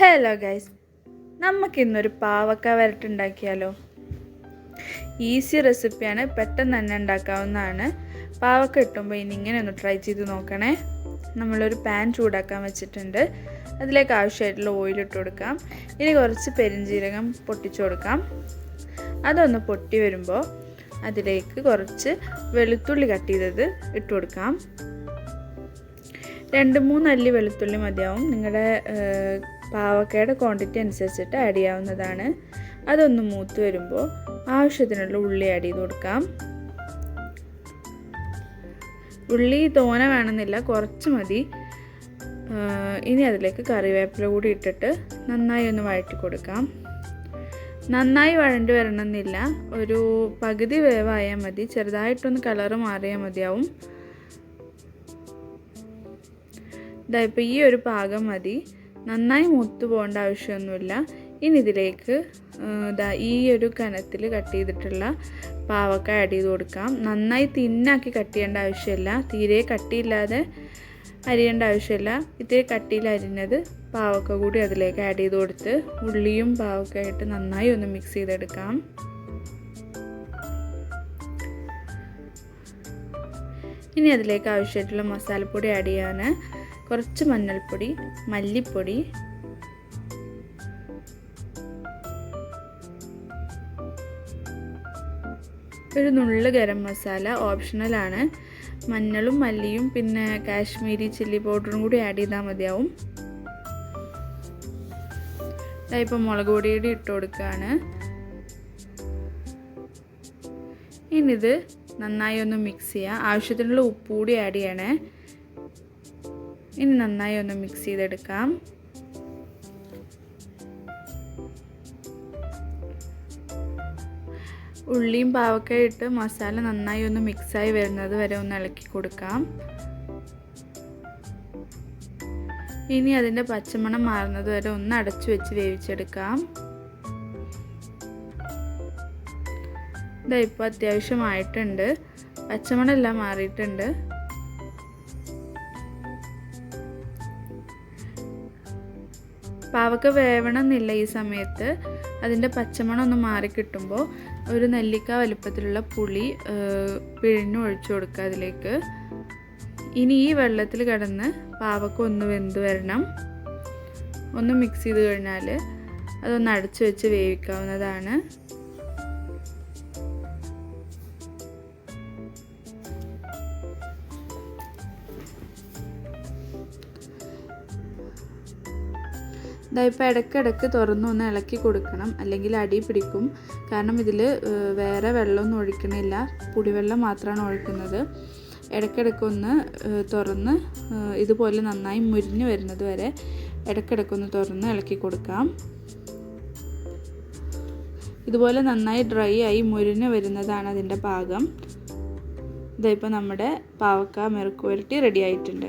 Hello guys നമുക്കിന്നൊരു പാവക്ക വരട്ടുണ്ടാക്കിയാലോ easy റെസിപ്പിയാണ് പെട്ടെന്ന് തന്നെ ഉണ്ടാക്കാവുന്നതാണ്. പാവക്ക ഇട്ടുമ്പോൾ ഇനി ഇങ്ങനെ ഒന്ന് ട്രൈ ചെയ്ത് നോക്കണേ. നമ്മളൊരു പാൻ ചൂടാക്കാൻ വെച്ചിട്ടുണ്ട്. അതിലേക്ക് ആവശ്യമായിട്ടുള്ള ഓയിൽ ഇട്ട് കൊടുക്കാം. ഇനി കുറച്ച് പെരിഞ്ജീരകം പൊട്ടിച്ചു കൊടുക്കാം. അതൊന്ന് പൊട്ടി വരുമ്പോൾ അതിലേക്ക് കുറച്ച് വെളുത്തുള്ളി കട്ട് ചെയ്തത് ഇട്ട് കൊടുക്കാം. രണ്ട് മൂന്ന് അല്ലി വെളുത്തുള്ളി മതിയാവും. നിങ്ങളുടെ പാവക്കയുടെ ക്വാണ്ടിറ്റി അനുസരിച്ചിട്ട് ആഡ് ചെയ്യാവുന്നതാണ്. അതൊന്ന് മൂത്ത് വരുമ്പോൾ ആവശ്യത്തിനുള്ള ഉള്ളി ആഡ് ചെയ്ത് കൊടുക്കാം. ഉള്ളി തോന വേണമെന്നില്ല കുറച്ച് മതി. ഇനി അതിലേക്ക് കറിവേപ്പില കൂടി ഇട്ടിട്ട് നന്നായി ഒന്ന് വഴറ്റി കൊടുക്കാം. നന്നായി വഴണ്ടി വരണമെന്നില്ല ഒരു പകുതി വേവായാൽ മതി ചെറുതായിട്ടൊന്ന് കളറ് മാറിയാൽ മതിയാവും. ഇതായിപ്പോൾ ഈ ഒരു പാകം മതി. നന്നായി മൂത്ത് പോകേണ്ട ആവശ്യമൊന്നുമില്ല. ഇനി ഇതിലേക്ക് ഇതാ ഈ ഒരു കനത്തിൽ കട്ട് ചെയ്തിട്ടുള്ള പാവക്ക ആഡ് ചെയ്ത് കൊടുക്കാം. നന്നായി തിന്നാക്കി കട്ട് ചെയ്യേണ്ട ആവശ്യമില്ല. തീരെ കട്ടിയില്ലാതെ അരിയേണ്ട ആവശ്യമില്ല. ഇത്തിരി കട്ടിയിൽ അരിഞ്ഞത് പാവക്ക കൂടി അതിലേക്ക് ആഡ് ചെയ്ത് കൊടുത്ത് ഉള്ളിയും പാവക്കയായിട്ട് നന്നായി ഒന്ന് മിക്സ് ചെയ്തെടുക്കാം. ഇനി അതിലേക്ക് ആവശ്യമായിട്ടുള്ള മസാലപ്പൊടി ആഡ് ചെയ്യാൻ കുറച്ച് മഞ്ഞൾപ്പൊടി മല്ലിപ്പൊടി ഒരു നുള്ള് ഗരം മസാല ഓപ്ഷണലാണ് മഞ്ഞളും മല്ലിയും പിന്നെ കാശ്മീരി ചില്ലി പൗഡറും കൂടി ആഡ് ചെയ്താൽ മതിയാവും. ഇപ്പോൾ മുളക് പൊടി കൂടി ഇട്ട് കൊടുക്കുകയാണ് ഇനിയിത് നന്നായി ഒന്ന് മിക്സ് ചെയ്യുക ആവശ്യത്തിനുള്ള ഉപ്പ് കൂടി ആഡ് ചെയ്യണേ. ഇനി നന്നായി ഒന്ന് മിക്സ് ചെയ്തെടുക്കാം. ഉള്ളിയും പാവക്ക ഇട്ട് മസാല നന്നായി ഒന്ന് മിക്സായി വരുന്നത് വരെ ഒന്ന് ഇളക്കി കൊടുക്കാം. ഇനി അതിന്റെ പച്ചമണം മാറുന്നത് വരെ ഒന്ന് അടച്ചു വെച്ച് വേവിച്ചെടുക്കാം. ഇതാ ഇപ്പോൾ അത്യാവശ്യമായിട്ടുണ്ട്. പച്ചമണമെല്ലാം മാറിയിട്ടുണ്ട്. പാവക്ക വേവണമെന്നില്ല ഈ സമയത്ത്. അതിന്റെ പച്ചമണം ഒന്ന് മാറി കിട്ടുമ്പോൾ ഒരു നെല്ലിക്ക വലുപ്പത്തിലുള്ള പുളി പിഴിഞ്ഞ് ഒഴിച്ചു കൊടുക്കുക അതിലേക്ക്. ഇനി ഈ വെള്ളത്തിൽ കിടന്ന് പാവക്ക ഒന്ന് വെന്ത് വരണം. ഒന്ന് മിക്സ് ചെയ്ത് കഴിഞ്ഞാൽ അതൊന്ന് അടച്ചു വെച്ച് വേവിക്കാവുന്നതാണ്. ഇതായിപ്പോൾ ഇടയ്ക്കിടയ്ക്ക് തുറന്നു ഒന്ന് ഇളക്കി കൊടുക്കണം അല്ലെങ്കിൽ അടി പിടിക്കും. കാരണം ഇതിൽ വേറെ വെള്ളമൊന്നും ഒഴിക്കണില്ല. പുളിവെള്ളം മാത്രമാണ് ഒഴിക്കുന്നത്. ഇടയ്ക്കിടയ്ക്ക് ഒന്ന് തുറന്ന് ഇതുപോലെ നന്നായി മുരിഞ്ഞു വരുന്നത് വരെ ഇടയ്ക്കിടയ്ക്കൊന്ന് തുറന്ന് ഇളക്കി കൊടുക്കാം. ഇതുപോലെ നന്നായി ഡ്രൈ ആയി മുരിഞ്ഞ് വരുന്നതാണ് അതിന്റെ പാകം. ഇതായിപ്പോൾ നമ്മുടെ പാവക്ക മെറുക്കുവരട്ടി റെഡി ആയിട്ടുണ്ട്.